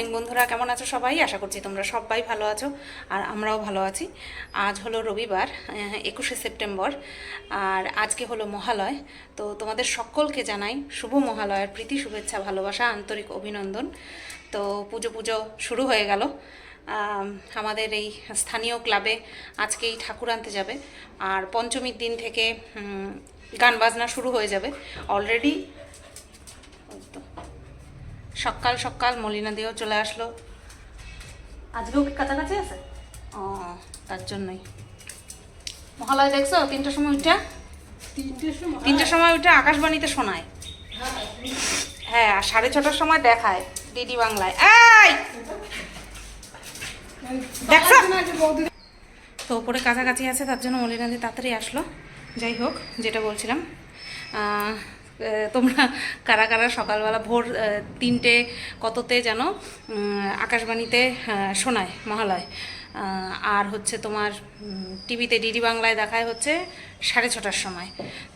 Morning বন্ধুরা, কেমন আছো সবাই? আশা করছি তোমরা সবাই ভালো আছো আর আমরাও ভালো আছি। আজ হলো রবিবার একুশে সেপ্টেম্বর, আর আজকে হলো মহালয়। তো তোমাদের সকলকে জানাই শুভ মহালয়ের প্রীতি, শুভেচ্ছা, ভালোবাসা, আন্তরিক অভিনন্দন। তো পুজো পুজো শুরু হয়ে গেল। আমাদের এই স্থানীয় ক্লাবে আজকেই ঠাকুর আনতে যাবে। আর পঞ্চমীর দিন থেকে গান বাজনা শুরু হয়ে যাবে। অলরেডি সকাল সকাল মলিনা দিয়েও চলে আসলো। আজকেও কি কাছাকাছি আছে? ও তার জন্যই। মহালয় দেখছ? তিনটার সময় উঠা? তিনটের সময়? উঠে আকাশবাণীতে শোনায়। হ্যাঁ আর সাড়ে ছটার সময় দেখায় ডিডি বাংলায়। এই! দেখছ? তো ওপরে কাছাকাছি আছে তার জন্য মলিনাদি তাড়াতাড়ি আসলো। যাই হোক যেটা বলছিলাম তোমরা কারা কারা সকালবেলা ভোর তিনটে কততে যেন আকাশবাণীতে শোনায় মহালয়। আর হচ্ছে তোমার টিভিতে ডিডি বাংলায় দেখায় হচ্ছে সাড়ে ছটার সময়।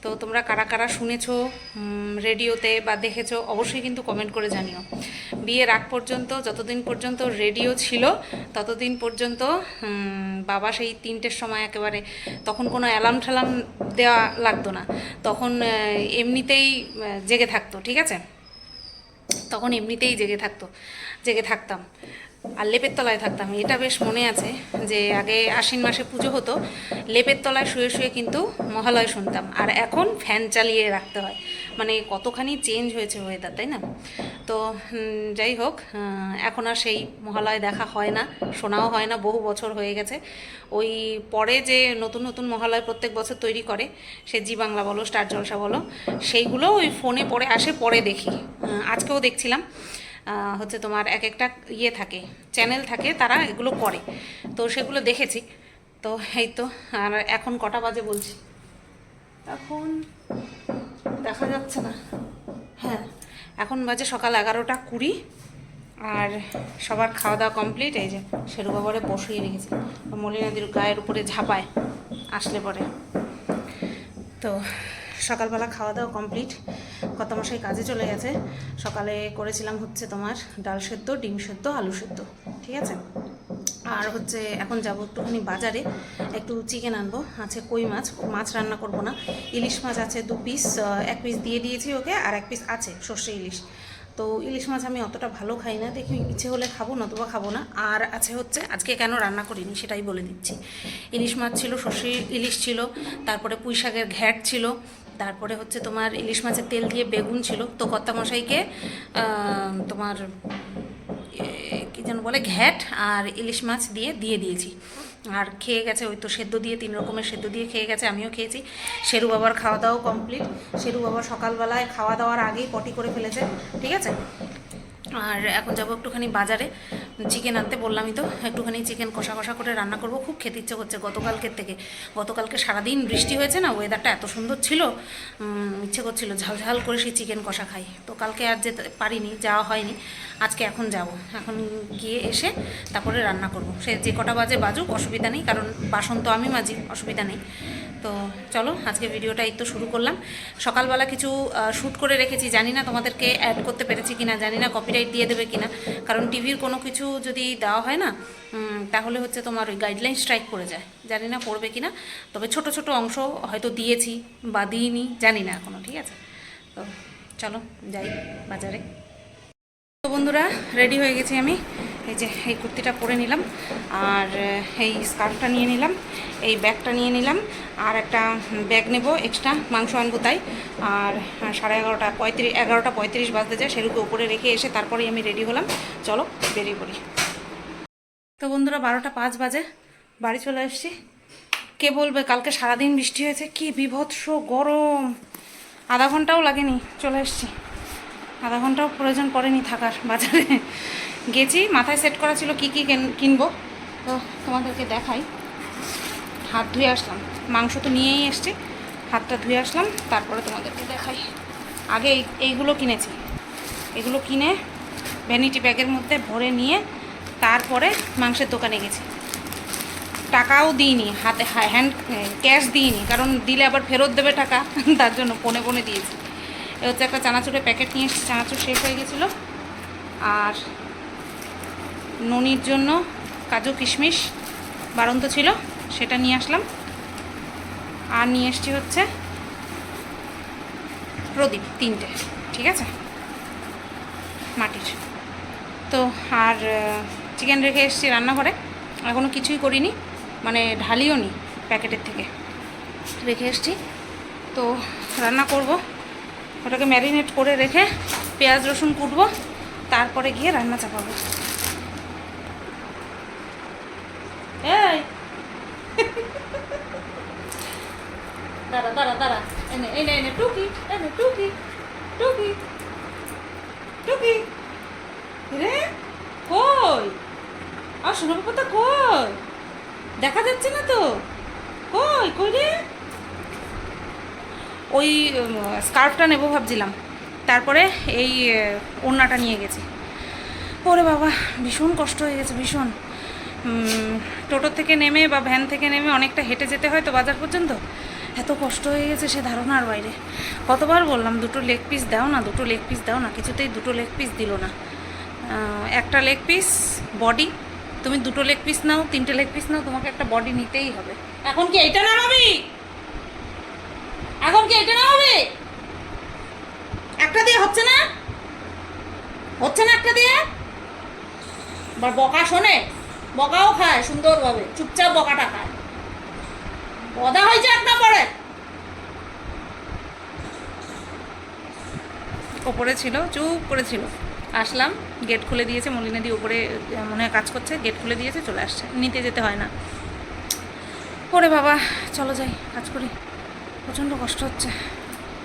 তো তোমরা কারা কারা শুনেছো রেডিওতে বা দেখেছ, অবশ্যই কিন্তু কমেন্ট করে জানিও। বিয়ের আগ পর্যন্ত, যতদিন পর্যন্ত রেডিও ছিল, ততদিন পর্যন্ত বাবা সেই তিনটের সময় একেবারে তখন কোনো অ্যালার্ম ঠ্যালার্ম দেওয়া লাগতো না। তখন এমনিতেই জেগে থাকতো, ঠিক আছে? তখন এমনিতেই জেগে থাকতো, জেগে থাকতাম। আর লেপের তলায় থাকতাম। এটা বেশ মনে আছে যে আগে আশ্বিন মাসে পুজো হতো, লেপের তলায় শুয়ে শুয়ে কিন্তু মহালয় শুনতাম। আর এখন ফ্যান চালিয়ে রাখতে হয়। মানে কতখানি চেঞ্জ হয়েছে ওয়েদার তাই না? তো যাই হোক এখন আর সেই মহালয় দেখা হয় না, শোনাও হয় না, বহু বছর হয়ে গেছে। ওই পরে যে নতুন নতুন মহালয় প্রত্যেক বছর তৈরি করে, সে জি বাংলা বলো, স্টার জলসা বলো, সেইগুলো ওই ফোনে পরে আসে পরে দেখি। আজকেও দেখছিলাম। হচ্ছে তোমার এক একটা ইয়ে থাকে চ্যানেল থাকে, তারা এগুলো করে। তো সেগুলো দেখেছি। তো এই তো, আর এখন কটা বাজে বলছি? এখন দেখা যাচ্ছে না। হ্যাঁ এখন বাজে সকাল এগারোটা কুড়ি, আর সবার খাওয়া দাওয়া কমপ্লিট এই যে শেরু বাবারে বসিয়ে রেখেছি। মলিনাদির গায়ের উপরে ঝাপায়, আসলে পরে। তো সকালবেলা খাওয়া দাওয়া কমপ্লিট কত মশাই কাজে চলে গেছে। সকালে করেছিলাম হচ্ছে তোমার ডাল সেদ্ধ, ডিম সেদ্ধ, আলু সেদ্ধ, ঠিক আছে? আর হচ্ছে এখন যাব একটুখানি বাজারে। একটু চিকেন আনব, আছে কই মাছ? মাছ রান্না করব না। ইলিশ মাছ আছে দু পিস এক পিস দিয়ে দিয়েছি ওকে, আর এক পিস আছে সর্ষে ইলিশ। তো ইলিশ মাছ আমি অতটা ভালো খাই না, দেখি ইচ্ছে হলে খাব, নতুবা খাব না। আর আছে হচ্ছে, আজকে কেন রান্না করিনি সেটাই বলে দিচ্ছি। ইলিশ মাছ ছিল, সর্ষে ইলিশ ছিল, তারপরে পুঁই শাকের ঘ্যাট ছিল তারপরে হচ্ছে তোমার ইলিশ মাছের তেল দিয়ে বেগুন ছিল। তো কর্তামশাইকে মশাইকে তোমার কি যেন বলে, ঘ্যাট আর ইলিশ মাছ দিয়ে দিয়ে দিয়েছি। আর খেয়ে গেছে ওই তো সেদ্ধ দিয়ে, তিন রকমের সেদ্ধ দিয়ে খেয়ে গেছে, আমিও খেয়েছি। শেরু বাবার খাওয়া দাওয়াও কমপ্লিট শেরু বাবা সকালবেলায় খাওয়া দাওয়ার আগেই পটি করে ফেলেছে, ঠিক আছে? আর এখন যাব একটুখানি বাজারে। চিকেন আনতে বললামই তো, একটুখানি চিকেন কষা কষা করে রান্না করব। খুব খেতে ইচ্ছে করছে গতকালকের থেকে। গতকালকে সারাদিন বৃষ্টি হয়েছে না ওয়েদারটা এত সুন্দর ছিল। ইচ্ছে করছিল ঝাল ঝাল করে সেই চিকেন কষা খাই। তো কালকে আর যেতে পারিনি, যাওয়া হয়নি। আজকে এখন যাব। এখন গিয়ে এসে তারপরে রান্না করব। সে যে কটা বাজে বাজুক, অসুবিধা নেই। কারণ বাসন তো আমি মাজি, অসুবিধা নেই। তো চলো আজকে ভিডিওটা তো শুরু করলাম। সকালবেলা কিছু শ্যুট করে রেখেছি। জানি না তোমাদেরকে অ্যাড করতে পেরেছি কিনা, জানি না কপিরাইট দিয়ে দেবে কিনা। কারণ টিভির কোনো কিছু যদি দেওয়া হয় না তাহলে হচ্ছে তোমার ওই গাইডলাইন স্ট্রাইক করে যায়। জানি না পড়বে কিনা, তবে ছোট ছোট অংশ হয়তো দিয়েছি বা দিইনি, জানি না এখনও ঠিক আছে? তো চলো, যাই বাজারে। তো বন্ধুরা রেডি হয়ে গেছি আমি। এই যে, এই কুর্তিটা পরে নিলাম আর এই স্কার্ফটা নিয়ে নিলাম, এই ব্যাগটা নিয়ে নিলাম আর একটা ব্যাগ নেব এক্সট্রা মাংস আনব তাই। আর সাড়ে এগারোটা পঁয়ত্রিশ এগারোটা পঁয়ত্রিশ বাজতে যায় সেরুকে উপরে রেখে এসে তারপরেই আমি রেডি হলাম। চলো, বেরিয়ে পড়ি। তো বন্ধুরা, বারোটা পাঁচ বাজে, বাড়ি চলে এসেছি কে বলবে, কালকে সারাদিন বৃষ্টি হয়েছে, কি বিভৎস গরম। আধা ঘন্টাও লাগেনি, চলে এসেছি। আধা ঘন্টাও প্রয়োজন পড়েনি থাকার বাজারে। গেছি, মাথায় সেট করা ছিল কী কী কিনবো। তো তোমাদেরকে দেখাই। হাত ধুয়ে আসলাম। মাংস তো নিয়েই এসছি। হাতটা ধুয়ে আসলাম, তারপরে তোমাদেরকে দেখাই। আগে এই, এইগুলো কিনেছি। এগুলো কিনে ভ্যানিটি ব্যাগের মধ্যে ভরে নিয়ে তারপরে মাংসের দোকানে গেছি। টাকাও দিইনি, হাতে হ্যান্ড ক্যাশ দিইনি, কারণ দিলে আবার ফেরত দেবে টাকা, তার জন্য ফোনে ফোনে দিয়েছি। এ হচ্ছে একটা চানাচুরের প্যাকেট নিয়ে এসেছি, চানাচুর শেষ হয়ে গেছিল। আর ননির জন্য কাজু কিশমিশ বারন্ত ছিল, সেটা নিয়ে আসলাম। আর নিয়ে এসছি হচ্ছে প্রদীপ, তিনটে, ঠিক আছে? মাটির। তো আর চিকেন রেখে এসেছি রান্নাঘরে এখনও কিছুই করিনি মানে ঢালিও নি প্যাকেটের থেকে। রেখে এসছি। তো রান্না করব, ওটাকে ম্যারিনেট করে রেখে পেঁয়াজ রসুন কুটবো, তারপরে গিয়ে রান্না চাপাবো। এই দাঁড়া দাঁড়া দাঁড়া এনে এনে এনে টুকি এনে টুকি টুকি টুকি রে কই আর সোনা পাতা কই দেখা যাচ্ছে না তো কই কই রে ওই স্কার্ফটা নেব ভাবছিলাম। তারপরে এই ওড়নাটা নিয়ে গেছি। ওরে বাবা ভীষণ কষ্ট হয়ে গেছে ভীষণ। টোটো থেকে নেমে বা ভ্যান থেকে নেমে অনেকটা হেঁটে যেতে হয় তো বাজার পর্যন্ত? এত কষ্ট হয়ে গেছে সে ধারণার বাইরে। কতবার বললাম, দুটো লেগ পিস দাও না, দুটো লেগ পিস দাও না, কিছুতেই দুটো লেগ পিস দিল না। একটা লেগ পিস বডি তুমি দুটো লেগ পিস নাও, তিনটে লেগ পিস নাও, তোমাকে একটা বডি নিতেই হবে। এখন কি এইটা নামাবি? এখন কি এটা নামাবি? একটা দিয়ে হচ্ছে না? হচ্ছে না একটা দিয়ে? বকা শোনে। বকাও খায় সুন্দরভাবে, চুপচাপ বকাটা খায়। বদা হয়েছে এক নম্বরে ওপরে ছিল, চুপ করে ছিল। আসলাম, গেট খুলে দিয়েছে, মলিনাদি ওপরে মনে হয় কাজ করছে, গেট খুলে দিয়েছে, চলে আসছে। নিতে যেতে হয় না। ওরে বাবা, চলো যাই, কাজ করি। প্রচণ্ড কষ্ট হচ্ছে।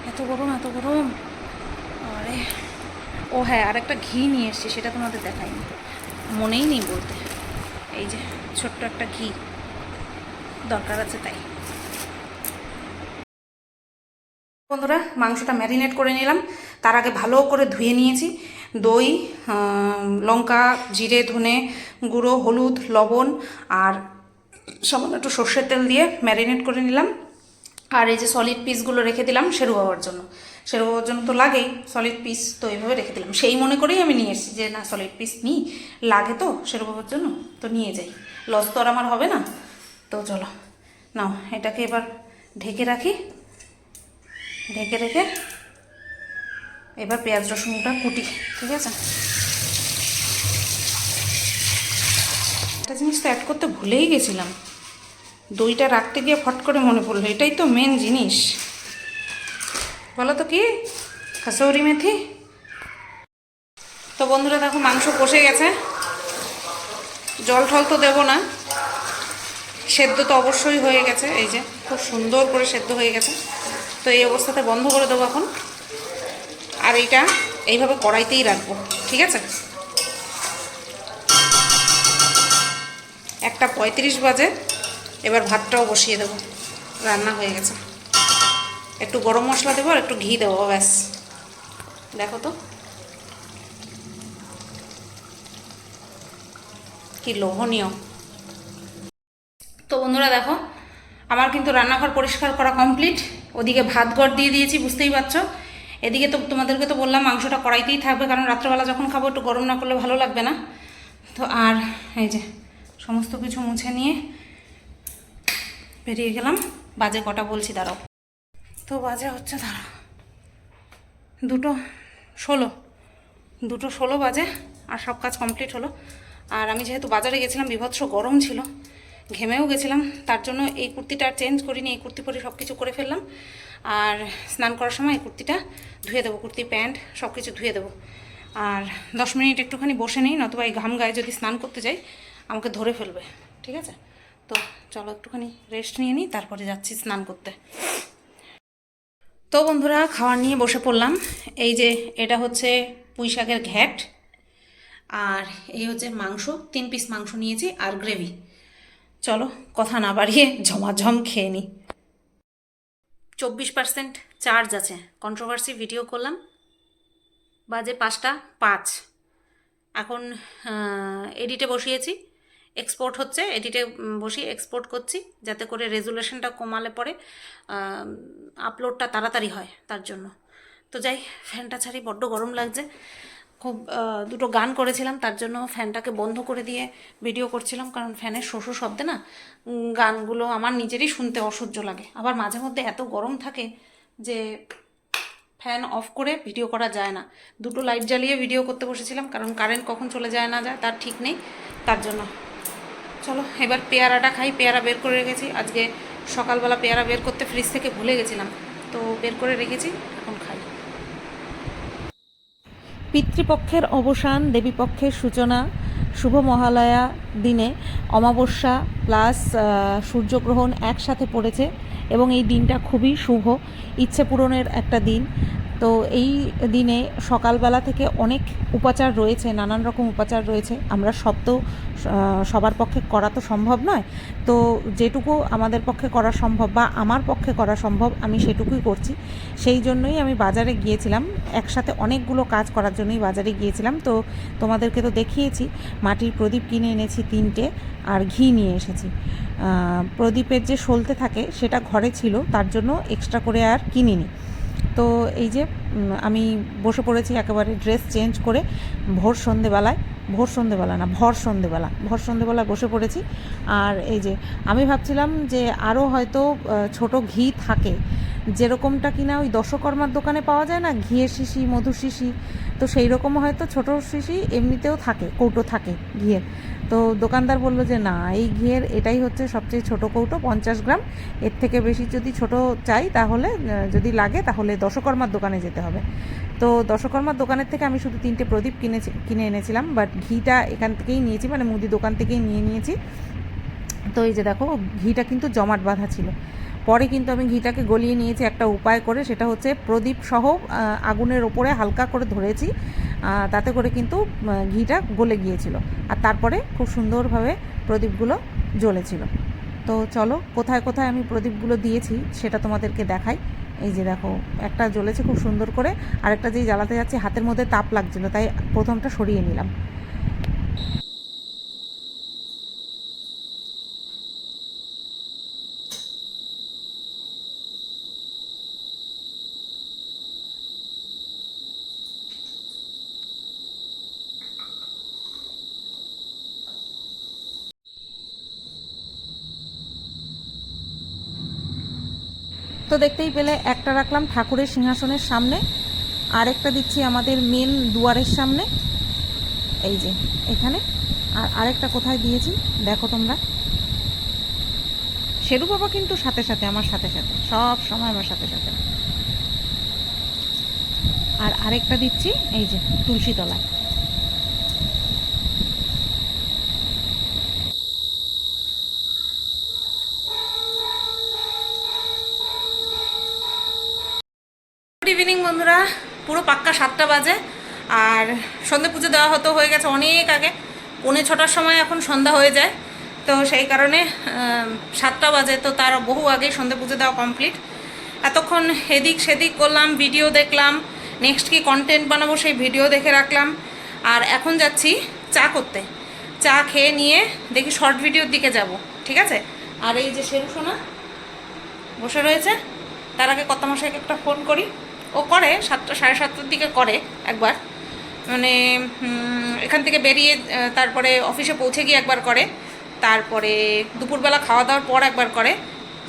এত গরম এত গরম। আরে, ও হ্যাঁ আর একটা ঘি নিয়ে এসছি, সেটা তোমাদের দেখাইনি। মনেই নেই বলতে। এই যে ছোট্ট একটা ঘি। দরকার আছে তাই। বন্ধুরা, মাংসটা ম্যারিনেট করে নিলাম। তার আগে ভালো করে ধুয়ে নিয়েছি। দই লঙ্কা, জিরে, ধনে গুঁড়ো, হলুদ, লবণ আর সামান্য একটু সর্ষের তেল দিয়ে ম্যারিনেট করে নিলাম। আর এই যে সলিড পিসগুলো রেখে দিলাম সেরু হওয়ার জন্য। বাবার জন্য তো লাগেই সলিড পিস তো এইভাবে রেখে দিলাম। সেই মনে করেই আমি নিয়ে এসেছি যে, না সলিড পিস নিই লাগে তো বাবার জন্য তো নিয়ে যাই। লস তো আর আমার হবে না। তো চলো, নাও, এটাকে এবার ঢেকে রাখি। ঢেকে রেখে এবার পেঁয়াজ রসুনটা কুটি, ঠিক আছে? একটা জিনিস তো অ্যাড করতে ভুলেই গেছিলাম। দইটা রাখতে গিয়ে ফট করে মনে পড়ল, এটাই তো মেন জিনিস। বলো তো কি? কাসৌরি মেথি? তো বন্ধুরা দেখো, মাংস কষে গেছে। জল ঠল তো দেবো না। সেদ্ধ তো অবশ্যই হয়ে গেছে। এই যে, খুব সুন্দর করে সেদ্ধ হয়ে গেছে। তো এই অবস্থাতে বন্ধ করে দেবো এখন। আর এইটা এইভাবে কড়াইতেই রাখব, ঠিক আছে? একটা পঁয়ত্রিশ বাজে। এবার ভাতটাও বসিয়ে দেবো। রান্না হয়ে গেছে। একটু গরম মশলা দেবো আর একটু ঘি দেবো, ব্যাস। দেখো তো। কি লোভনীয়। তো বন্ধুরা দেখো, আমার কিন্তু রান্নাঘর পরিষ্কার করা কমপ্লিট। ওদিকে ভাত ঘর দিয়ে দিয়েছি, বুঝতেই পারছ। এদিকে তো তোমাদেরকে তো বললাম মাংসটা কড়াইতেই থাকবে, কারণ রাত্রেবেলা যখন খাব একটু গরম না করলে ভালো লাগবে না। তো আর এই যে সমস্ত কিছু মুছে নিয়ে বেরিয়ে গেলাম। বাজে কটা বলছি, দাঁড়াও। তো বাজে হচ্ছে দাঁড়াও দুটো ষোলো। দুটো ষোলো বাজে, আর সব কাজ কমপ্লিট হলো। আর আমি যেহেতু বাজারে গেছিলাম, বিভৎস গরম ছিল, ঘেমেও গেছিলাম, তার জন্য এই কুর্তিটা চেঞ্জ করিনি, এই কুর্তি পরে সব কিছু করে ফেললাম। আর স্নান করার সময় এই কুর্তিটা ধুয়ে দেবো, কুর্তি, প্যান্ট সব কিছু ধুয়ে দেবো। আর দশ মিনিট একটুখানি বসে নেই, নতুবা এই ঘাম গায়ে যদি স্নান করতে যাই, আমাকে ধরে ফেলবে, ঠিক আছে? তো চলো একটুখানি রেস্ট নিয়ে নিই, তারপরে যাচ্ছি স্নান করতে। তো বন্ধুরা, খাওয়ার নিয়ে বসে পড়লাম। এই যে এটা হচ্ছে পুঁই শাকের ঘ্যাট, আর এই হচ্ছে মাংস। তিন পিস মাংস নিয়েছি আর গ্রেভি চলো, কথা না বাড়িয়ে ঝমাঝম খেয়ে নিই চব্বিশ পার্সেন্ট চার্জ আছে। কন্ট্রোভার্সি ভিডিও করলাম। বাজে পাঁচটা পাঁচ। এখন এডিটে বসিয়েছি। এক্সপোর্ট হচ্ছে এডিটে বসিয়ে এক্সপোর্ট করছি, যাতে করে রেজুলেশনটা কমালে পরে আপলোডটা তাড়াতাড়ি হয় তার জন্য। তো যাই ফ্যানটা ছাড়ি, বড্ড গরম লাগছে। খুব দুটো গান করেছিলাম, তার জন্য ফ্যানটাকে বন্ধ করে দিয়ে ভিডিও করছিলাম, কারণ ফ্যানের শোষো শব্দে না গানগুলো আমার নিজেরই শুনতে অসহ্য লাগে। আবার মাঝে মধ্যে এত গরম থাকে যে ফ্যান অফ করে ভিডিও করা যায় না। দুটো লাইট জ্বালিয়ে ভিডিও করতে বসেছিলাম, কারণ কারেন্ট কখন চলে যায় না যায়, তার ঠিক নেই, তার জন্য। চলো, এবার পেয়ারাটা খাই, পেয়ারা বের করে রেখেছি। আজকে সকালবেলা পেয়ারা বের করতে ফ্রিজ থেকে ভুলে গেছিলাম, তো বের করে রেখেছি, এখন খাই। পিতৃপক্ষের অবসান, দেবীপক্ষের সূচনা শুভ মহালয়া দিনে অমাবস্যা প্লাস সূর্যগ্রহণ একসাথে পড়েছে এবং এই দিনটা খুবই শুভ, ইচ্ছে পূরণের একটা দিন। তো এই দিনে সকালবেলা থেকে অনেক উপাচার রয়েছে, নানান রকম উপাচার রয়েছে। আমরা সব তো সবার পক্ষে করা তো সম্ভব নয়। তো যেটুকু আমাদের পক্ষে করা সম্ভব বা আমার পক্ষে করা সম্ভব, আমি সেটুকুই করছি। সেই জন্যই আমি বাজারে গিয়েছিলাম। একসাথে অনেকগুলো কাজ করার জন্যই বাজারে গিয়েছিলাম। তো তোমাদেরকে তো দেখিয়েছি, মাটির প্রদীপ কিনে এনেছি তিনটে আর ঘি নিয়ে এসেছি। প্রদীপের যে সলতে থাকে সেটা ঘরে ছিল, তার জন্য এক্সট্রা করে আর কিনিনি। তো এই যে আমি বসে পড়েছি একেবারে ড্রেস চেঞ্জ করে, ভোর সন্ধেবেলায়, ভোর সন্ধেবেলা না, ভর সন্ধেবেলা, ভর সন্ধেবেলায় বসে পড়েছি। আর এই যে, আমি ভাবছিলাম যে আরও হয়তো ছোট ঘি থাকে যেরকমটা কিনা ওই দশকর্মার দোকানে পাওয়া যায় না, ঘিয়ের শিশি, মধুর শিশি, তো সেই রকম হয়তো ছোট শিশি এমনিতেও থাকে, কৌটো থাকে ঘিয়ের। তো দোকানদার বলল যে না, এই ঘিয়ের এটাই হচ্ছে সবচেয়ে ছোট কৌটো, পঞ্চাশ গ্রাম। এর থেকে বেশি যদি ছোট চাই তাহলে যদি লাগে তাহলে দশকর্মার দোকানে যেতে হবে। তো দশকর্মার দোকানের থেকে আমি শুধু তিনটে প্রদীপ কিনেছি, কিনে এনেছিলাম বাট ঘিটা এখান থেকেই নিয়েছি মানে মুদি দোকান থেকেই নিয়ে নিয়েছি। তো এই যে দেখো, ঘিটা কিন্তু জমাট বাঁধা ছিল। পরে কিন্তু আমি ঘিটাকে গলিয়ে নিয়েছি একটা উপায় করে, সেটা হচ্ছে প্রদীপ সহ আগুনের ওপরে হালকা করে ধরেছি তাতে করে কিন্তু ঘিটা গলে গিয়েছিল। আর তারপরে খুব সুন্দরভাবে প্রদীপগুলো জ্বলেছিল। তো চলো, কোথায় কোথায় আমি প্রদীপগুলো দিয়েছি সেটা তোমাদেরকে দেখাই। এই যে দেখো, একটা জ্বলেছে খুব সুন্দর করে, আরেকটা যেই জ্বালাতে যাচ্ছে, হাতের মধ্যে তাপ লাগছিল, তাই প্রথমটা সরিয়ে নিলাম। তো দেখতেই পেলে, একটা রাখলাম ঠাকুরের সিংহাসনের সামনে, আরেকটা দিচ্ছি আমাদের মেন দুয়ারের সামনে। এই যে, এখানে। আর আরেকটা কোথায় দিয়েছি? দেখো তোমরা। শেরু বাবা কিন্তু সাথে সাথে, আমার সাথে সাথে। সব সময় আমার সাথে সাথে। আর আরেকটা দিচ্ছি, এই যে, তুলসী তলায় গুড ইভিনিং বন্ধুরা পুরো পাক্কা সাতটা বাজে। আর সন্ধে পুজো দেওয়া হতো, হয়ে গেছে অনেক আগে। পৌনে ছটার সময় এখন সন্ধ্যা হয়ে যায়। তো সেই কারণে সাতটা বাজে। তো তার বহু আগে সন্ধে পুজো দেওয়া কমপ্লিট। এতক্ষণ এদিক সেদিক করলাম, ভিডিও দেখলাম। নেক্সট কি কন্টেন্ট বানাবো সেই ভিডিও দেখে রাখলাম। আর এখন যাচ্ছি চা করতে। চা খেয়ে নিয়ে দেখি শর্ট ভিডিওর দিকে যাব, ঠিক আছে? আর এই যে শেরু সোনা বসে রয়েছে, তার আগে কত মশাইকে একটা ফোন করি। ও করে, সাতটা, সাড়ে সাতটার দিকে করে একবার। মানে এখান থেকে বেরিয়ে তারপরে অফিসে পৌঁছে গিয়ে একবার করে। তারপরে দুপুরবেলা খাওয়া দাওয়ার পর একবার করে।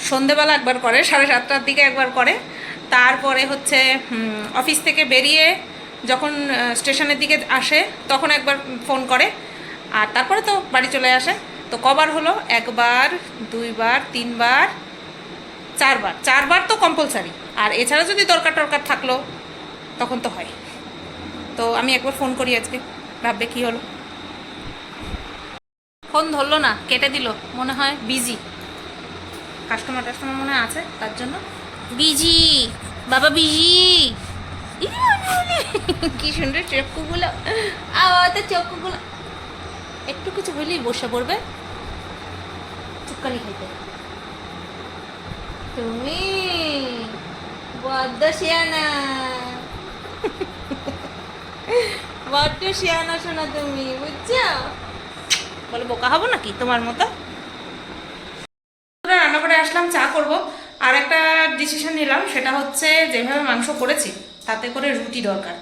সন্ধেবেলা একবার করে, সাড়ে সাতটার দিকে একবার করে। তারপরে হচ্ছে অফিস থেকে বেরিয়ে যখন স্টেশনের দিকে আসে, তখন একবার ফোন করে। আর তারপরে তো বাড়ি চলে আসে। তো কবার হলো? একবার, দুইবার, তিনবার, চারবার। চারবার তো কম্পালসারি আর এছাড়া যদি দরকার টরকার থাকল, তখন তো হয়। তো আমি একবার ফোন করি আজকে, ভাববে কি হলো। ফোন ধরলো না, কেটে দিল, মনে হয় বিজি। কাস্টমার টাস্টমার মনে আছে, তার জন্য। বিজি, বাবা বিজি। কি সুন্দর চক্ষুগুলো। আওয়াতে চক্ষুগুলো। একটু কিছু হইলেই বসে পড়বে। চুক্কানি খাইতে। তুমি বড্ড শিয়ানা শিয়ানা শোনা তুমি বোকা নাকি তোমার মতো? আসলাম, চা আর একটা ডিসিশন নিলাম, সেটা হচ্ছে যেভাবে মাংস করেছি, তাতে করে রুটি দরকার।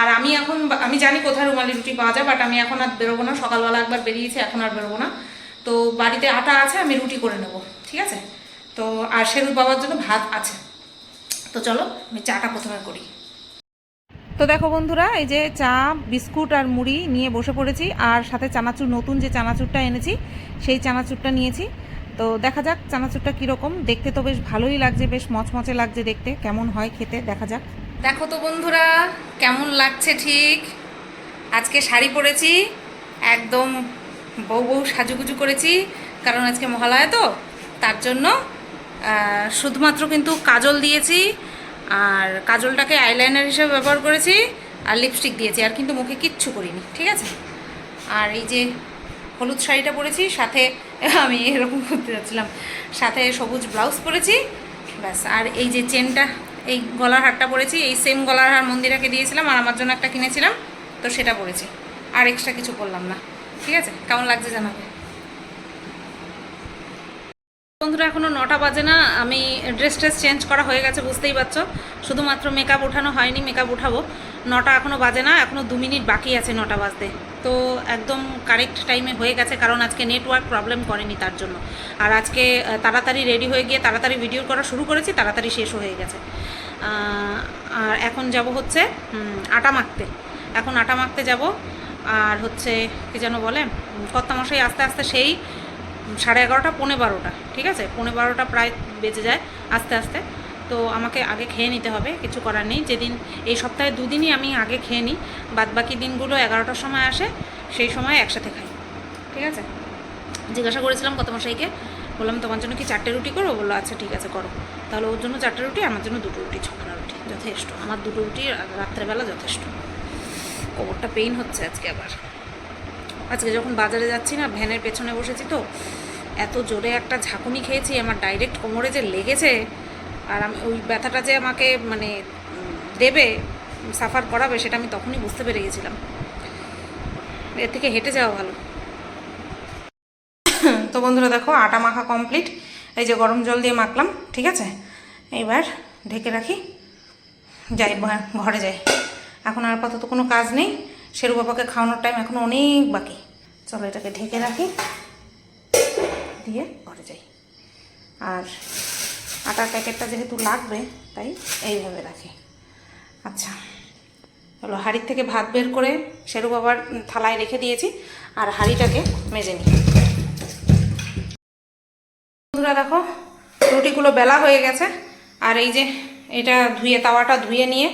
আর আমি এখন আমি জানি কোথায় রুমালি রুটি পাওয়া যায় বাট আমি এখন আর বেরোবো না, সকালবেলা একবার বেরিয়েছি, এখন আর বেরোবো না। তো বাড়িতে আটা আছে, আমি রুটি করে নেব, ঠিক আছে? তো আর শেরুর বাবার জন্য ভাত আছে। তো চলো আমি চাটা প্রথমে করি। তো দেখো বন্ধুরা এই যে চা বিস্কুট আর মুড়ি নিয়ে বসে পড়েছি আর সাথে চানাচুর নতুন যে চানাচুরটা এনেছি সেই চানাচুরটা নিয়েছি। তো দেখা যাক চানাচুরটা কীরকম দেখতে তো বেশ ভালোই লাগছে বেশ মচমচে লাগছে দেখতে কেমন হয় খেতে দেখা যাক। দেখো তো বন্ধুরা কেমন লাগছে ঠিক? আজকে শাড়ি পরেছি একদম বউ বউ সাজুগুজু করেছি কারণ আজকে মহালয়া তো তার জন্য শুধুমাত্র কিন্তু কাজল দিয়েছি আর কাজলটাকে আইলাইনার হিসেবে ব্যবহার করেছি আর লিপস্টিক দিয়েছি, আর কিন্তু মুখে কিচ্ছু করিনি, ঠিক আছে? আর এই যে হলুদ শাড়িটা পরেছি, সাথে আমি এরকম করতে যাচ্ছিলাম, সাথে সবুজ ব্লাউজ পরেছি, ব্যাস। আর এই যে চেনটা, এই গলার হারটা পরেছি, এই সেম গলার হার মন্দিরাকে দিয়েছিলাম আর আমার জন্য একটা কিনেছিলাম, তো সেটা পরেছি। আর এক্সট্রা কিছু করলাম না, ঠিক আছে? কেমন লাগছে জানাবে? বন্ধুরা এখনও নটা বাজে না। আমি ড্রেস ট্রেস চেঞ্জ করা হয়ে গেছে, বুঝতেই পারছ। শুধুমাত্র মেকআপ ওঠানো হয়নি মেকআপ উঠাবো। নটা এখনও বাজে না এখনও দু মিনিট বাকি আছে নটা বাজতে। তো একদম কারেক্ট টাইমে হয়ে গেছে, কারণ আজকে নেটওয়ার্ক প্রবলেম করেনি তার জন্য। আর আজকে তাড়াতাড়ি রেডি হয়ে গিয়ে তাড়াতাড়ি ভিডিও করা শুরু করেছি, তাড়াতাড়ি শেষ হয়ে গেছে। আর এখন যাব হচ্ছে আটা মাখতে। এখন আটা মাখতে যাব। আর হচ্ছে, কি যেন বলে কর্তামশাই আস্তে আস্তে সেই সাড়ে এগারোটা, পৌনে বারোটা, ঠিক আছে? পৌনে বারোটা প্রায় বেজে যায় আস্তে আস্তে। তো আমাকে আগে খেয়ে নিতে হবে, কিছু করার নেই। যেদিন, এই সপ্তাহে দুদিনই আমি আগে খেয়ে নিই বাদ বাকি দিনগুলো এগারোটার সময় আসে, সেই সময় একসাথে খাই, ঠিক আছে? জিজ্ঞাসা করেছিলাম কত মশাইকে বললাম, তোমার জন্য কি চারটে রুটি করো বলল আচ্ছা ঠিক আছে, করো। তাহলে ওর জন্য চারটে রুটি, আমার জন্য দুটো রুটি ছখানা রুটি, যথেষ্ট। আমার দুটো রুটি রাত্রেবেলা যথেষ্ট। কোমরটা পেইন হচ্ছে আজকে আবার। আজকে যখন বাজারে যাচ্ছি না, ভ্যানের পেছনে বসেছি তো, এত জোরে একটা ঝাঁকুনি খেয়েছি, আমার ডাইরেক্ট কোমরে যে লেগেছে, আর আমি ওই ব্যথাটা যে আমাকে মানে দেবে সাফার করাবে, সেটা আমি তখনই বুঝতে পেরে গেছিলাম। এর থেকে হেঁটে যাওয়া ভালো। তো বন্ধুরা দেখো, আটা মাখা কমপ্লিট এই যে গরম জল দিয়ে মাখলাম, ঠিক আছে? এইবার ঢেকে রাখি। যাই, ঘরে যাই। এখন আর আপাতত কোনো কাজ নেই। শেরু বাবাকে খাওয়ানোর টাইম এখন অনেক বাকি। চলো এটাকে ঢেকে রাখি। দিয়ে ঘরে যাই। আর আটার প্যাকেটটা যেহেতু লাগবে, তাই এইভাবে রাখি। আচ্ছা চলো হাঁড়ির থেকে ভাত বের করে শেরু বাবার থালায় রেখে দিয়েছি আর হাঁড়িটাকে মেজে নিই। বন্ধুরা দেখো, রুটিগুলো বেলা হয়ে গেছে। আর এই যে এটা ধুয়ে, তাওয়াটা ধুয়ে নিয়ে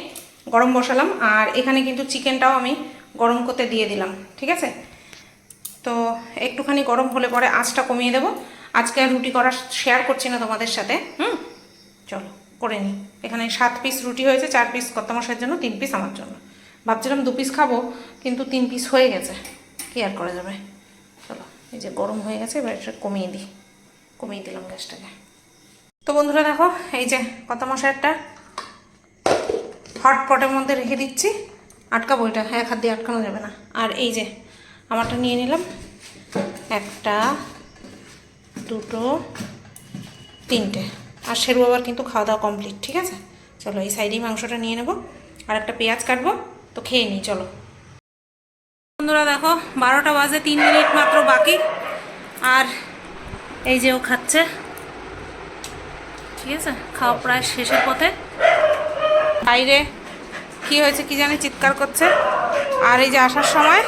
গরম বসালাম। আর এখানে কিন্তু চিকেনটাও আমি গরম করতে দিয়ে দিলাম, ঠিক আছে? তো একটুখানি গরম হলে পরে আঁচটা কমিয়ে দেবো। আজকে আর রুটি করা শেয়ার করছি না তোমাদের সাথে, হুম? চলো, করে নিই। এখানে সাত পিস রুটি হয়েছে, চার পিস কত্তামশাইয়ের জন্য, তিন পিস আমার জন্য। ভাবছিলাম দু পিস খাব, কিন্তু তিন পিস হয়ে গেছে। কি আর করা যাবে? চলো, এই যে গরম হয়ে গেছে, এবার এটা কমিয়ে দিই। কমিয়ে দিলাম গ্যাসটাকে। তো বন্ধুরা দেখো, এই যে কত মশারটা হটপটের মধ্যে রেখে দিচ্ছি। আটকাবো এটা, এক হাত দিয়ে আটকানো যাবে না। আর এই যে, আমারটা নিয়ে নিলাম। একটা, দুটো, তিনটে। আর শেরু আবার কিন্তু খাওয়া দাওয়া কমপ্লিট ঠিক আছে? চলো এই সাইডেই মাংসটা নিয়ে নেব। আর একটা পেঁয়াজ কাটবো। তো খেয়ে নিই, চলো। বন্ধুরা দেখো, বারোটা বাজে তিন মিনিট মাত্র বাকি। আর এই যে ও খাচ্ছে। ঠিক আছে? খাওয়া প্রায় শেষের পথে। বাইরে কি হয়েছে কি জানি চিৎকার করছে। আর এই যে আসার সময়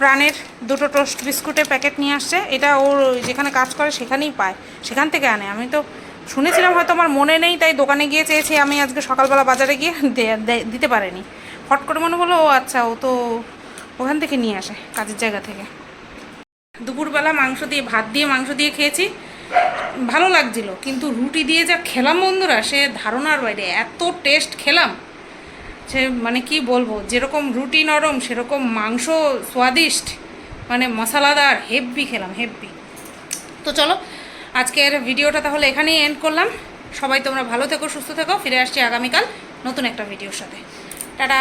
প্রাণের দুটো টোস্ট বিস্কুটের প্যাকেট নিয়ে আসছে। এটা ওর যেখানে কাজ করে সেখানেই পায়, সেখান থেকে আনে। আমি তো শুনেছিলাম হয়তো আমার মনে নেই, তাই দোকানে গিয়ে চেয়েছি আমি আজকে সকালবেলা বাজারে গিয়ে দিতে পারিনি। ফট করে মনে হলো, ও আচ্ছা ও তো ওখান থেকে নিয়ে আসে, কাজের জায়গা থেকে। দুপুরবেলা মাংস দিয়ে, ভাত দিয়ে মাংস দিয়ে খেয়েছি। ভালো লাগছিল, কিন্তু রুটি দিয়ে যা খেলাম বন্ধুরা, সে ধারণার বাইরে, এত টেস্ট খেলাম। সে মানে কি বলব, যেরকম রুটি নরম, সেরকম মাংস স্বাদিষ্ট মানে মশলাদার হেভি খেলাম হেভি তো চলো, আজকের ভিডিওটা তাহলে এখানেই এন্ড করলাম। সবাই তোমরা ভালো থেকো, সুস্থ থেকো, ফিরে আসছি আগামীকাল নতুন একটা ভিডিওর সাথে। টাটা!